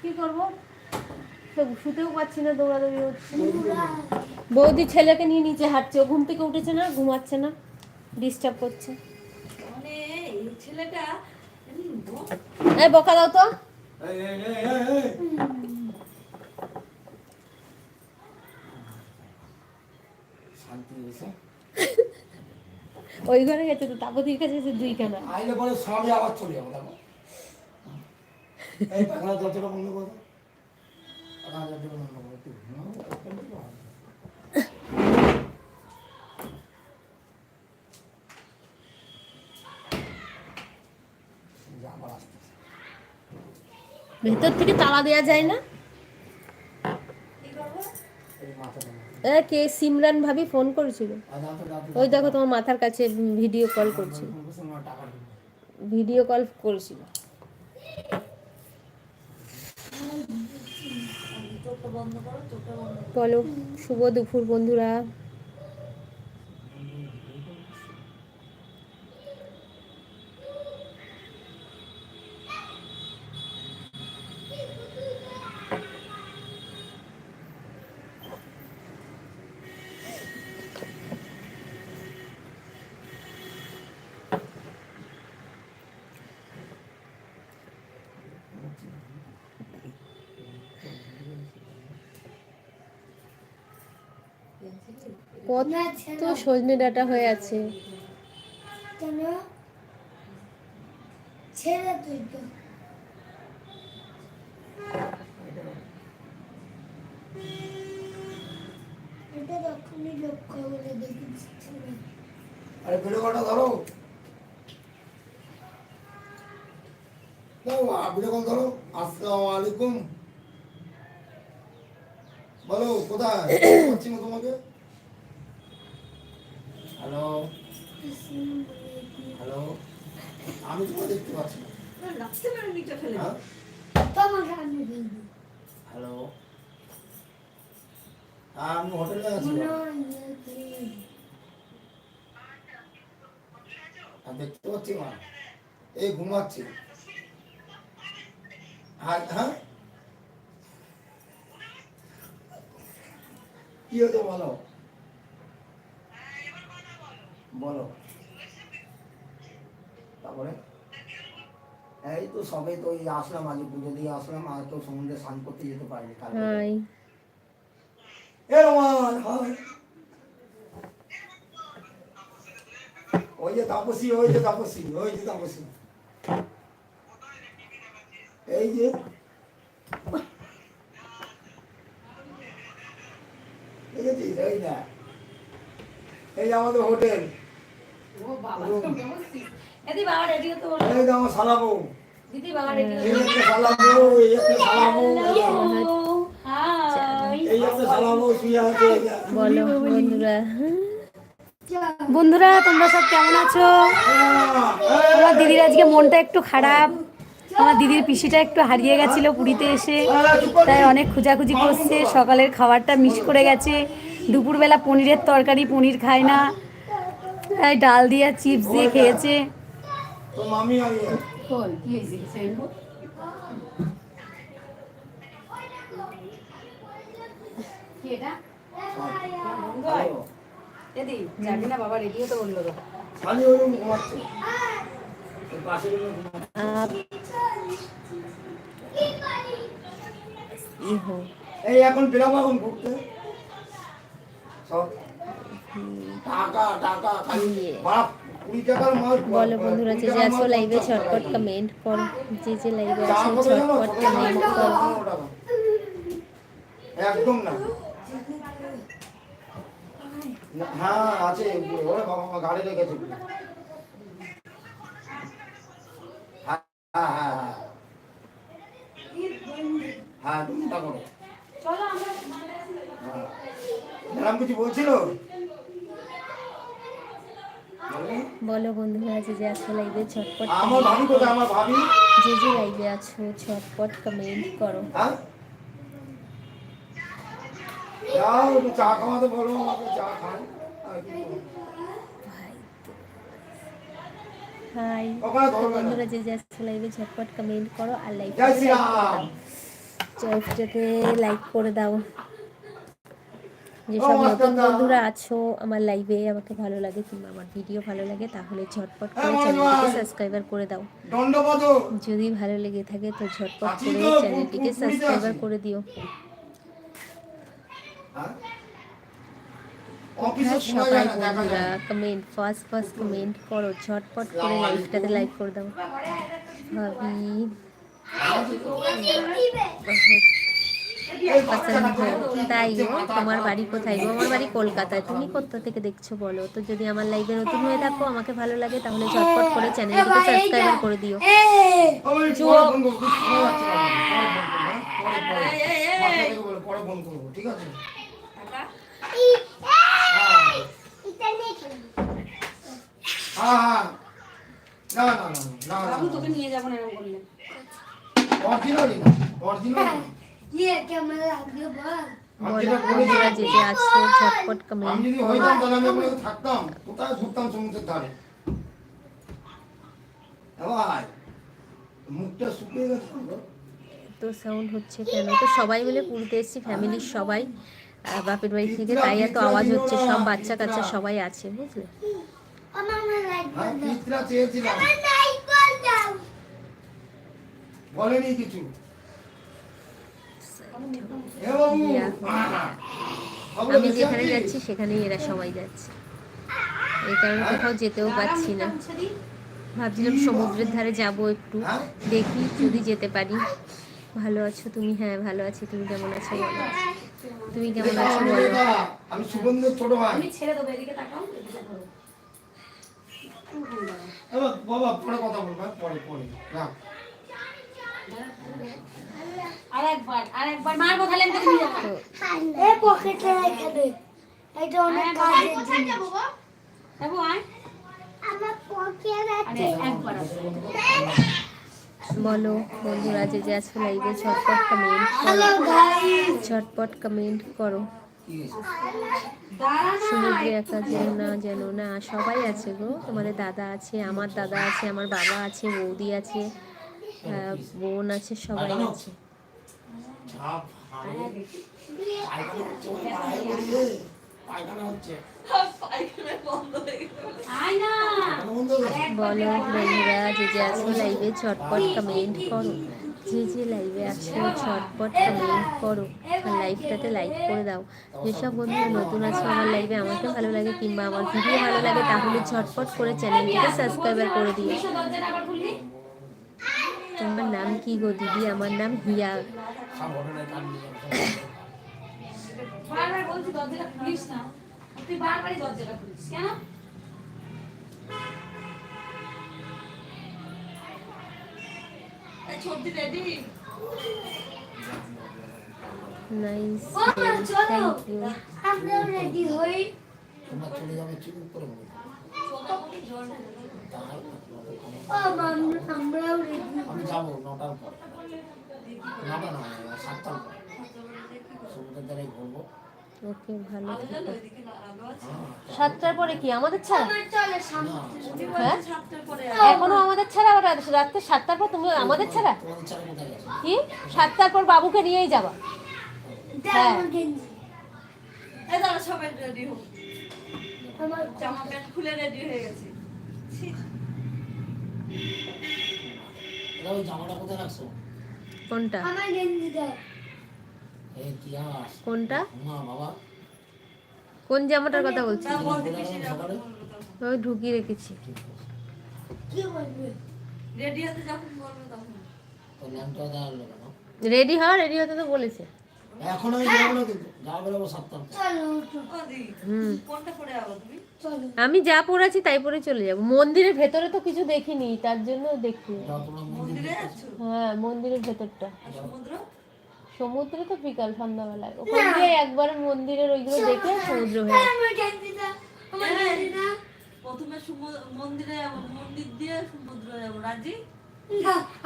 কি করব? শুতেও পাচ্ছি না দৌড়াদৌড়ি হচ্ছে। বৌদি ছেলেকে নিয়ে নিচে হাঁটছে ও ঘুম থেকে উঠেছে না ঘুমাচ্ছে না ডিস্টার্ব করছে। মানে এই ছেলেটা এই বকা দাও তো। ওই ঘরে গেছে তো তাপতির কাছে দুইখানা। আইলে পরে সবে আবার চলে যাব দেখো। এই পাখনা বন্ধ করো পাখনা বন্ধ করো একটু। ভেতর থেকে তালা দেওয়া যায় না কি করব? এই মাথাটা নাও। এ কে সিমরান ভাবি ফোন করেছিল তো, দাও তো, ওই দেখো তোমার মাথার কাছে ভিডিও কল করছিল। ভিডিও কল করেছিল চোখটা বন্ধ করো চোখটা বন্ধ করো বলো শুভ দুপুর বন্ধুরা। কত সজনে ডাটা হয়ে আছে। আরে ভিডিও কলটা ধরো। দাও ভিডিও কল ধরো। আসসালামু আলাইকুম। বলো কোথায়? তোমাকে? হ্যালো হ্যালো আমি তোমাকে দেখতে পাচ্ছি না। হ্যাঁ আমি হ্যালো হ্যাঁ আমি হোটেলে আছি হয় দেখতে পাচ্ছি মা। এই, ঘুমাচ্ছি। হ্যাঁ হ্যাঁ? কি হতো বলো? বলো। তারপরে? এই তো সবে তো এই আসলাম আজ পুজো দিয়ে আসলাম আর তো সমুদ্রে স্নান করতে যেতে পারিনি হাই। এ রোমান হাই ওই যে তাপসী ওই যে তাপসী ওই যে তাপসী। এই যে। এই না এই যে আমাদের হোটেল। ও বাবা এদি বাবা রেডি হতে বলো। এই যে সালাবো দিদি বাবা রেডি এই সালাবো এই একটা সালাবো এই একটা সালাবো শুয়ে আছে। বলো বন্ধুরা। বন্ধুরা তোমরা সব কেমন আছো? আমার দিদির আজকে মনটা একটু খারাপ। আমার দিদির পিসিটা একটু হারিয়ে গেছিল পুরীতে এসে। তাই অনেক খোঁজাখুঁজি করছে। সকালের খাবারটা মিস করে গেছে। দুপুরবেলা পনিরের তরকারি পনির খায় না। ডাল দিয়ে চিপস দিয়ে খেয়েছে। এই এখন পেলাম এখন ঘুরতে। সব বলো বন্ধুরা যে যে আছো লাইভে ঝটপট কমেন্ট করো যে যে লাইভে আছো ঝটপট কমেন্ট করো। একদম না। হ্যাঁ আছে। ওরে বাবা গাড়ি লেগেছে হ্যাঁ হ্যাঁ হ্যাঁ হ্যাঁ। হ্যাঁ করো। হ্যাঁ। ম্যাডাম কিছু বলছিল? বলো বন্ধুরা যে যে আছো লাইভে ঝটপট আমার ভাবি কোথায়? আমার ভাবি? যে যে লাইভে আছো ঝটপট কমেন্ট করো। চা খাওয়াতে বলো আমাকে চা খাই। আর কি হাই ওখানে তো ধরবে না। বন্ধুরা যে যে আসছে লাইভে ঝটপট কমেন্ট করো আর লাইক জয় শ্রীরাম। লাইক করে দাও। যেসব নতুন বন্ধুরা আছো আমার লাইভে আমাকে ভালো লাগে কিংবা আমার ভিডিও ভালো লাগে তাহলে ঝটপট করে হ্যাঁ, চ্যানেলটিকে হয়। সাবস্ক্রাইবার করে দাও। যদি ভালো লেগে থাকে তো ঝটপট করে চ্যানেলটিকে সাবস্ক্রাইবার করে দিও। হ্যাঁ? সবাই দেখা বন্ধুরা কমেন্ট ফার্স্ট ফার্স্ট কমেন্ট করো ঝটপট করে লাইভটাতে লাইক করে দাও। ভাবি। পছন্দ তাই তোমার বাড়ি কোথায় গো আমার বাড়ি কলকাতায় তুমি কোথা থেকে দেখছ বলো তো যদি আমার লাইভে নতুন হয়ে থাকো আমাকে ভালো লাগে তাহলে ঝটপট করে চ্যানেলটিকে সাবস্ক্রাইবার করে দিও হ্যাঁ? ঠিক আছে? হ্যাঁ, হ্যাঁ। না, না, না, না, তোকে নিয়ে যাব না এরকম করলে ই তো সাউন্ড হচ্ছে কেন? তো সবাই মিলে পুরীতে এসেছি ফ্যামিলির সবাই। বাপের বাড়ি থেকে তাই এত আওয়াজ হচ্ছে সব বাচ্চা কাচ্চা সবাই আছে বুঝলে? বলেনি কিছু। আমি যেখানে যাচ্ছি সেখানেই এরা সবাই যাচ্ছে। এই কারণে কোথাও যেতেও পারছি না। ভাবছিলাম সমুদ্রের ধারে যাব একটু। হ্যাঁ? দেখি যদি যেতে পারি। ভালো আছো তুমি? হ্যাঁ ভালো আছি। তুমি কেমন আছো? বলো তুমি কেমন আছো বলো। আমি সুগন্ধের ছোট ভাই। আমি ছেড়ে দেবো এদিকে তাকাও বাবা পরে কথা বলব? পরে পরে। রাখ। আর একবার মারবো তাহলে আমি তোকে নিয়ে যাব তো এ পকেটে রেখে এটা অনেক কাজের জিনিস। বাবু আয়। আমার পকেটে আরে একবার বলো বন্ধুরা যে যে আছো লাইভে ঝটপট কমেন্ট গাইস ঝটপট কমেন্ট করো। সমুদ্রে একা যেন না যেন না সবাই আছে গো। তোমাদের দাদা আছে আমার দাদা আছে আমার বাবা আছে বৌদি আছে বোন আছে সবাই আছে। পায়খানা। হচ্ছে, রে। পায়খানা হচ্ছে। হয়ে। বলো বন্ধুরা যে যে আছো লাইভে ঝটপট কমেন্ট করো। যে যে লাইভে আছো ঝটপট কমেন্ট করো আর লাইভটাতে লাইক করে দাও। যেসব বন্ধুরা নতুন আছে আমার লাইভে আমাকে ভালো লাগে কিংবা আমার ভিডিও ভালো লাগে তাহলে ঝটপট করে চ্যানেলটিকে সাবস্ক্রাইবার করে দিও এসো দরজাটা আবার খুলবি তোমার নাম কি গো দিদি আমার নাম হিয়া সাবধানে কান নিয়ে যাবে। বারবার বলছি দরজাটা খুলিস না তুই বারবারই দরজাটা খুলিস কেন সবজি রেডি নাইস বন্ধুরা, চলো। থ্যাংক ইউ আমরাও রেডি হই তোমরা চলে যাবে ঠিক উপরে বলে। ও মাম সাতটার পর কি? আমাদের ছাড়া? হ্যাঁ? এখনও আমাদের ছাড়া? ওরা রাত্রে সাতটার পর তুমি আমাদের ছাড়া? কি? সাতটার পর বাবুকে নিয়েই যাবা? হ্যাঁ। সবাই রেডি হোক। আমার জামা প্যান্ট খুলে রেডি হয়ে গেছে। এটা ওই জামাটা কোথায় রাখছো? কোনটা? আমার গেঞ্জি দাও। এই কোনটা? মা বাবা। কোন জামাটার কথা বলছি। ওই ঢুকিয়ে রেখেছি। কি বলবে? রেডি হতে যখন বলবে তখন। তো ল্যাম্পটা দেওয়ার লোক রেডি হ রেডি হতে তো বলেছে। এখন আমি যাব না কিন্তু। যা বেরোবো সাতটার পর চলো উঠো। হুম। কোনটা পরে আবার তুমি? আমি যা পড়েছি তাই পরে চলে যাব। মন্দিরের ভেতরে তো কিছু দেখিনি তার জন্য দেখি। মন্দিরে হ্যাঁ মন্দিরের ভেতরটা। সমুদ্র? সমুদ্রে তো বিকাল সন্ধ্যাবেলায়। ওখান দিয়ে একবার মন্দিরের ওইগুলো দেখে সমুদ্র হয়ে দাও প্রথমে মন্দিরে মন্দির দিয়ে সমুদ্র যাব। রাজি?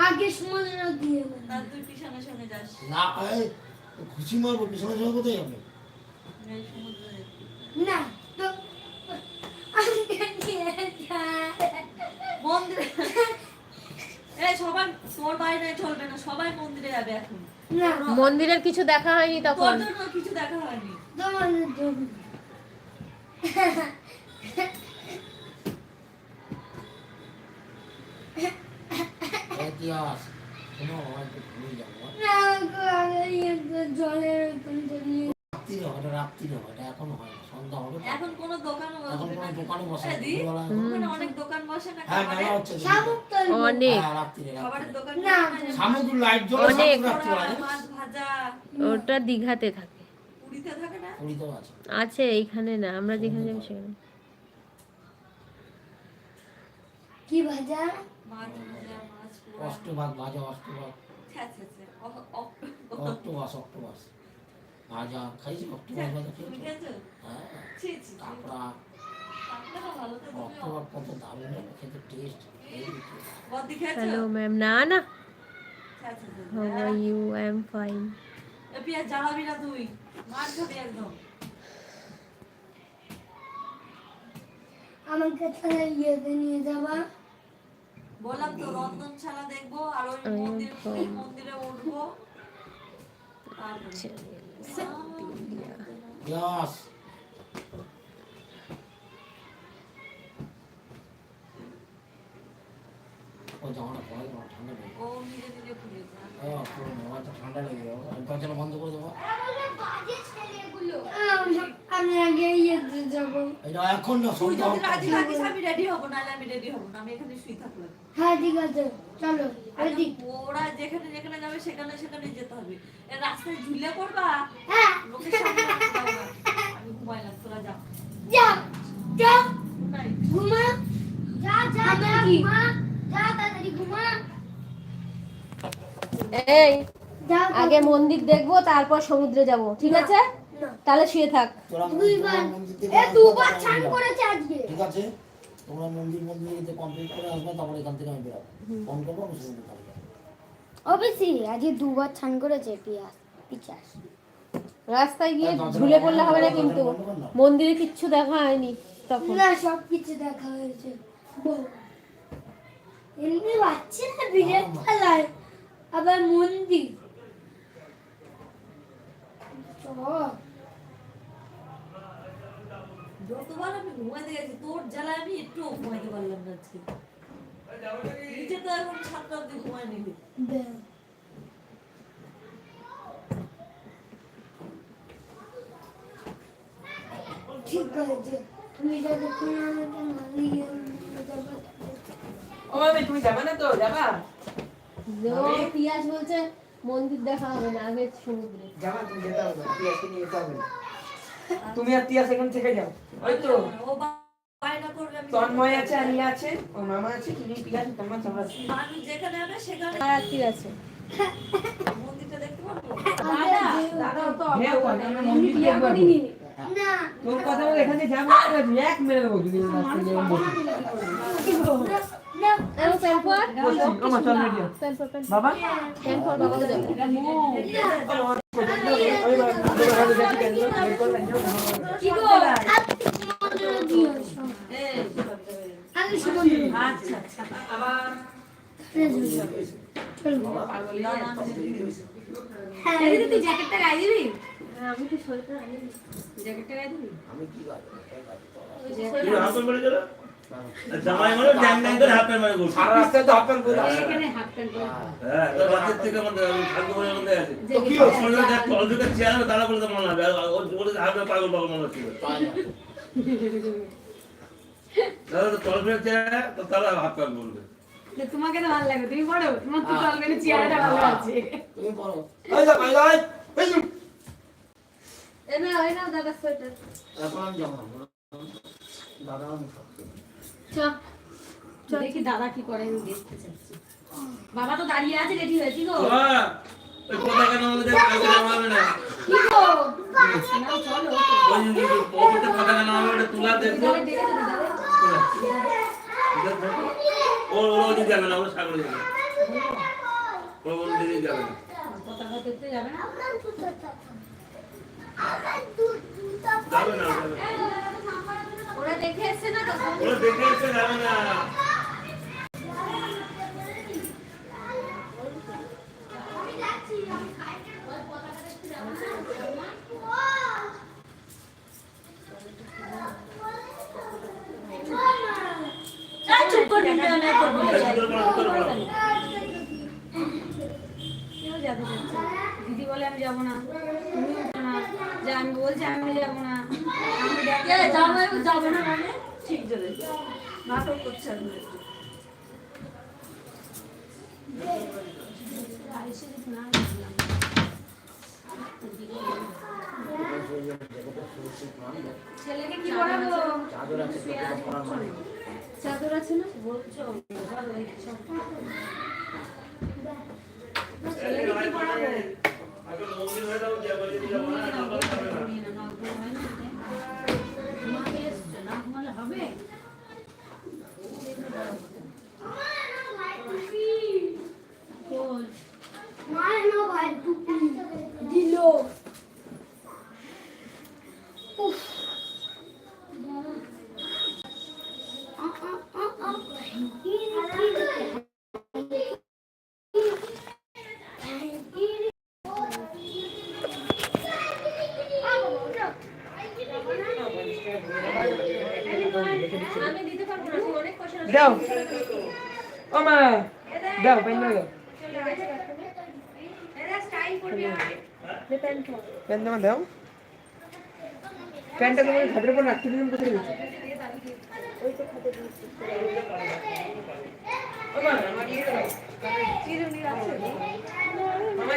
আগে সমুদ্র দিয়ে। তার তুই পিছনে সঙ্গে যাস। না খুশি মারবো পিছনে কোথায় যাবি। না। মন্দিরে সবাই তোর বাইরে চলবে না সবাই মন্দিরে যাবে এখন। মন্দিরের কিছু দেখা হয়নি তখন? কিছু দেখা হয়নি। রাত্রিরে এটা এখনও হয় না সন্ধ্যা হবে এখন কোনো দোকান এখন কোনো দোকানে বসে না, দি? ওখানে অনেক দোকান বসে না হ্যাঁ মেলা হচ্ছে অনেক। হ্যাঁ, রাত্রিরে খাবারের দোকান না, বসে লাইট জ্বলে অনেক। মাছ ভাজা। ওটা দীঘাতে থাকে। পুরীতে থাকে না? পুরীতেও আছে। আছে এইখানে না আমরা যেখানে যাব সেখানে কি ভাজা? মাছ ভাজা মাছ অষ্টভাগ ভাজা অষ্টভাগ। অক্টোবাস অক্টোবাস ভাজা খাইছি অক্টোবাস ভাজা তুমি খেয়েছি? হ্যাঁ অক্টোবর কত দারুণ খেতে টেস্ট খেয়েছো? হ্যালো ম্যাম না না। Are you I am fine এ, পিয়া জ্বালাবি না তুই। মার খাবি একদম। আমাকে তাহলে ইয়েতে নিয়ে যাবা। বললাম তো রন্ধনশালা দেখব আর ওই I মন্দির মন্দিরে উঠবো। তারপরে ইয়াস ও জামাটা পরে তোমার ঠান্ডা লেগে ও নিজে নিজে খুলেছে হ্যাঁ পুরো মোবাইলটা ঠান্ডা লেগে যাবে আমি দরজাটা বন্ধ করে দেবো আমি আগে ইয়েতে যাব এটা এখন না তুই সন্ধ্যা যদি রাজি হোক। থাকিস আমি রেডি হব নাহলে আমি রেডি হব না আমি এখানে শুই থাকব হ্যাঁ ঠিক আছে চলো ওরা যেখানে যেখানে যাবে সেখানে সেখানে যেতে হবে। রাস্তায় ঝুলে পড়বা? হ্যাঁ। লোকের সামনে আসতে পারবে না। আমি ঘুমাইলাম তোরা যা। যা যা। ঘুমা। যা যা যা ঘুমা। যা তাড়াতাড়ি ঘুমা। এই আগে মন্দির দেখব তারপর সমুদ্রে যাব ঠিক আছে? তাহলে শুয়ে থাক। দুইবার। তোরা মন্দির থেকে এ দুবার চান করেছে আজকে। ঠিক আছে? তোমরা মন্দির মন্দির যেতে কমপ্লিট করে আসবে তারপর এখান থেকে আমি বেরোবো। ফোন করব আমি অবশ্যই আজকে দুবার ছান করেছে পিয়াস পিচাস। রাস্তায় গিয়ে ঝুলে পড়লে হবে না কিন্তু। মন্দিরে কিচ্ছু দেখা হয়নি তখন। না সব কিছু দেখা হয়েছে। এমনি বাচ্চারা বিরাট খেলায়। আবার মন্দির। চল। যতবার আমি ঘুমাইতে গেছি তোর জ্বালায় আমি একটু ঘুমাইতে পারলাম না আজকে। নিচে তো এখন সাতটা অব্দি ঘুমাই নিবি ঠিক আছে তুমি যতক্ষণ আমাকে মানিয়ে ও মামি তুমি যাবে না তো? যাবা? ও বলছে মন্দির দেখা হবে না আগে সমুদ্রে যাবা তুমি যেতে হবে নিয়ে যেতে হবে। না। তুমি আর তিয়াস এখন থেকে যাও। ওই তো। ও বা- বায়না করবে আমি তন্ময় আছে আনি আছে ও মামা আছে তুমি পিয়াস তোমার সব মানুষ যেখানে হবে সেখানে। রাত্রি আছে? মন্দিরটা দেখতে পারব দাদা দাদা তো মন্দির দেখব না। তোর কথা বলে এখানে যাব এক মেরে দেবো যদি বাবা আচ্ছা আচ্ছা আবার তুই জ্যাকেটটা গায়ে দিবি আমি তো সোয়েটার আনি জ্যাকেটটা গায়ে দিবি আমি কি গাড়ি জামাই মানে ট্যাং ট্যাং করে হাফ প্যান্ট মানে করছে। সারা রাস্তায় তো আপনার বোঝা এখানে হাফ প্যান্ট পরে হ্যাঁ তো রাতের থেকে আমাদের ঠাকুর মনে মধ্যে আছে। তো কি হয়েছে? দেখ তল থেকে চেয়ার বলে তো মনে হবে। ও বলে হাফ পাগল পাগল মনে হচ্ছে। দাদা তো তল থেকে তো তারা হাফ প্যান্ট বলবে তোমাকে তো ভালো লাগে তুমি পড়ো তোমার তো চলবে চেয়ারটা ভালো আছে। তুমি পড়ো। এই যা ভাই ভাই এই না এ না দাদা সোয়েটার। এখন আমি যাব। দাদা আমি চ দেখি দাদা কি করে আমি দেখতে চাচ্ছি। বাবা তো দাঁড়িয়ে আছে রেডি হয়েছি গো। ওই পতাকা না হলে দেখ কাউকে জামা হবে না? কি গো? না চলো। ওই ওটা তুলা দেখব দাদা ডেকে দাও দাদা। ও ও ওদিকে যাবে না ও সাগরে যাবে। ও ওদিকে যাবে না। পতাকা দেখতে যাবে না। যাবে না যাবে না। ওরা দেখে এসেছে না ওরা দেখে এসেছে না না দিদি বলে আমি যাব না। তুমি না। আমি বলছি আমি যাব যাবে না মানে ঠিক যাবে নাটক করছে ছেলেকে কি পড়াবো? চাদর আছে না? বলছো ছেলেকে কি পড়াবো আগে মন্দির হয়ে যাও, যে বলে দিলাম না, নকল হবে না। মায়ের না ভাই দিল উফ আ আ আ আ দাও ও মা দাও পেন দাও পেন দাও দাও প্যান্টটা তোমার খাটের উপর রাখতে দিলাম কোথায় গেছে ও মা, আমার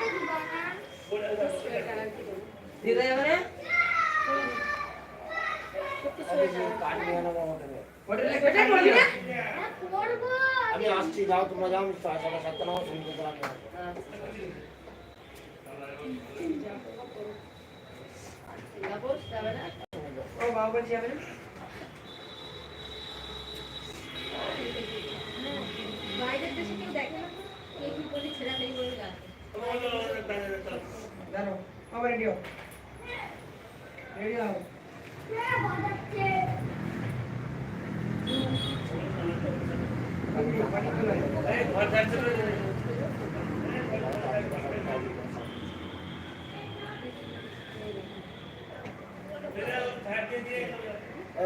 না? না? আমি আসছি যাও তোমরা যাও আমি সাড়ে সাতটা সাতটা নাগাদ শুনতে পেলাম ও বাবা যাবে না? দাঁড়াও, বাবা ready হও। Ready হও। বাড়ি- বাড়ি চলে যাও। এই, ঘর যাচ্ছে না।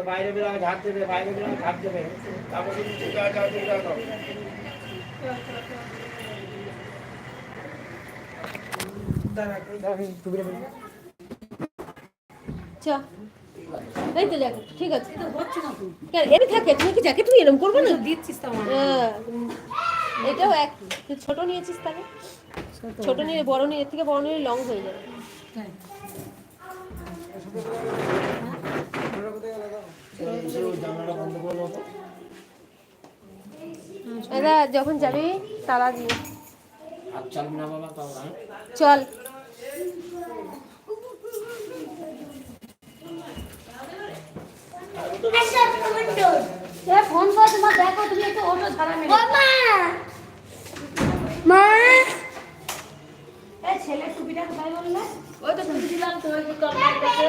বাইরে বেরো ঝাড় দেবে বাইরে বেরো ঝাড় দেবে তারপর তুমি চিন্তা যাও চিন্তা করো দাঁড়া, দাঁড়া, আমি টুপিটা পরি। চ এই তো জ্যাকেট ঠিক আছে এমনি থাকে তুমি কি জ্যাকেট এরকম করব না দিচ্ছিস তো আমার এটাও এক ছোট নিয়েছিস তাহলে ছোট নিয়ে বড় নিয়ে এর থেকে বড় নিয়ে লং হয়ে যাবে যখন যাবি তালা দিয়ে চল। ফোন করে তোমার দেখো তুমি একটু অটো ছাড়া মেরে মা ছেলের টুপিটা কোথায় বললে? ওই তো দিলাম তোমাকে